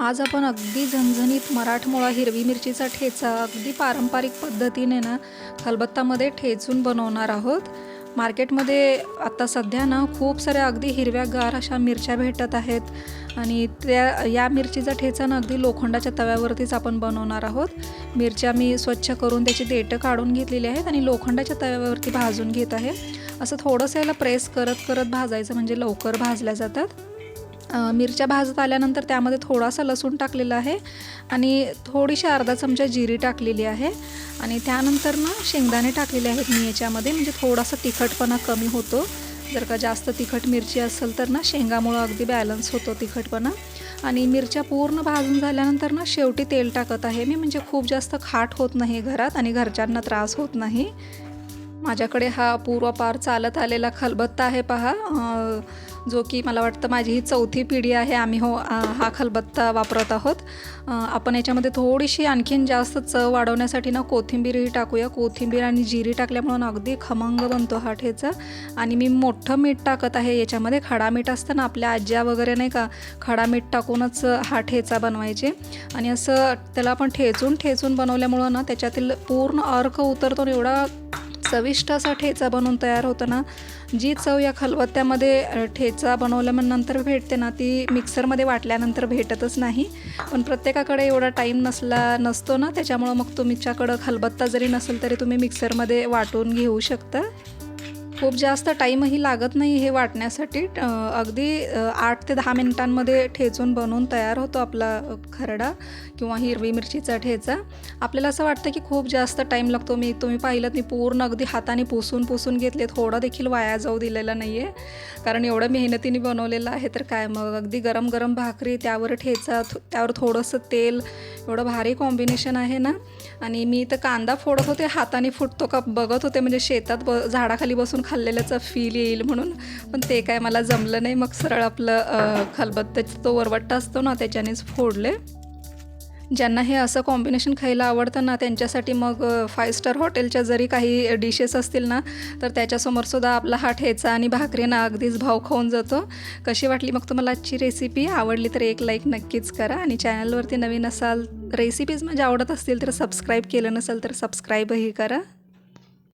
आज आपण अगदी झणझणीत मराठमोळा हिरवी मिरचीचा ठेचा अगदी पारंपरिक पद्धतीने ना खलबत्तामध्ये ठेचून बनवणार आहोत. मार्केटमध्ये आत्ता सध्या ना खूप साऱ्या अगदी हिरव्यागार अशा मिरच्या भेटत आहेत आणि त्या या मिरचीचा ठेचा ना अगदी लोखंडाच्या तव्यावरतीच आपण बनवणार आहोत. मिरच्या मी स्वच्छ करून त्याची देठं काढून घेतलेली आहेत आणि लोखंडाच्या तव्यावरती भाजून घेत आहे. असं थोडंसं याला प्रेस करत करत भाजायचं म्हणजे लवकर भाजल्या जातात. मिरच्या भाजत आल्यानंतर त्यामध्ये थोडासा लसूण टाकलेला आहे आणि थोडीशी अर्धा चमचा जिरी टाकलेली आहे. आणि त्यानंतर ना शेंगदाणे टाकलेले आहेत मी याच्यामध्ये म्हणजे थोडासा तिखटपणा कमी होतो. जर का जास्त तिखट मिरची असेल तर ना शेंगामुळं अगदी बॅलन्स होतो तिखटपणा. आणि मिरच्या पूर्ण भाजून झाल्यानंतर ना शेवटी तेल टाकत आहे मी म्हणजे खूप जास्त खाट होत नाही घरात आणि घरच्यांना त्रास होत नाही. माझ्याकडे हा पूर्वापार चालत आलेला खलबत्ता आहे पहा. जो की मला वाटतं माझी ही चौथी पिढी आहे आम्ही हो हा खलबत्ता वापरत आहोत. आपण याच्यामध्ये थोडीशी आणखीन जास्त चव वाढवण्यासाठी ना कोथिंबीरही टाकूया. कोथिंबीर आणि जिरी टाकल्यामुळं अगदी खमंग बनतो हा ठेचा. आणि मी मोठं मीठ टाकत आहे याच्यामध्ये. खडा मीठ असतं ना आपल्या आज्या वगैरे नाही का खडा मीठ टाकूनच हा ठेचा बनवायचे. आणि असं त्याला आपण ठेचून ठेचून बनवल्यामुळं ना त्याच्यातील पूर्ण अर्क उतरतो आणि एवढा चविष्ट असा ठेचा बनवून तयार होतं ना. जी चव या खलबत्त्यामध्ये ठेचा बनवल्यानंतर भेटते ना ती मिक्सरमध्ये वाटल्यानंतर भेटतच नाही. पण प्रत्येकाकडे एवढा टाईम नसला नसतो ना त्याच्यामुळं मग तुमच्याकडं खलबत्ता जरी नसेल तरी तुम्ही मिक्सरमध्ये वाटून घेऊ शकता. खूप जास्त टाईमही लागत नाही हे वाटण्यासाठी. अगदी आठ ते दहा मिनिटांमध्ये ठेचून बनवून तयार होतो आपला खरडा किंवा हिरवी मिरचीचा ठेचा. आपल्याला असं वाटतं की खूप जास्त टाईम लागतो. मी तुम्ही पाहिलं मी पूर्ण अगदी हाताने पुसून पुसून घेतले थोडं देखील वाया जाऊ दिलेला नाही आहे कारण एवढं मेहनतीने बनवलेलं आहे तर काय? मग अगदी गरम गरम भाकरी त्यावर ठेचा त्यावर थोडंसं तेल एवढं भारी कॉम्बिनेशन आहे ना? आणि मी तर कांदा फोडत होते हाताने फुटतो का बघत होते. म्हणजे शेतात ब झाडाखाली बसून खाल्लेल्याचा फील येईल म्हणून. पण ते काय मला जमलं नाही. मग सरळ आपलं खलबत्त्याचा तो वरवट्टा असतो ना त्याच्यानेच फोडले. ज्यांना हे असं कॉम्बिनेशन खायला आवडतं ना त्यांच्यासाठी मग फाय स्टार हॉटेलच्या जरी काही डिशेस असतील ना तर त्याच्यासमोरसुद्धा आपला हा ठेचा आणि भाकरीना अगदीच भाव खाऊन जातो. कशी वाटली मग तुम्हाला आजची रेसिपी आवडली तर एक लाईक नक्कीच करा. आणि चॅनलवरती नवीन असाल रेसिपीज म्हणजे आवडत असतील तर सबस्क्राईब केलं नसेल तर सबस्क्राईबही करा.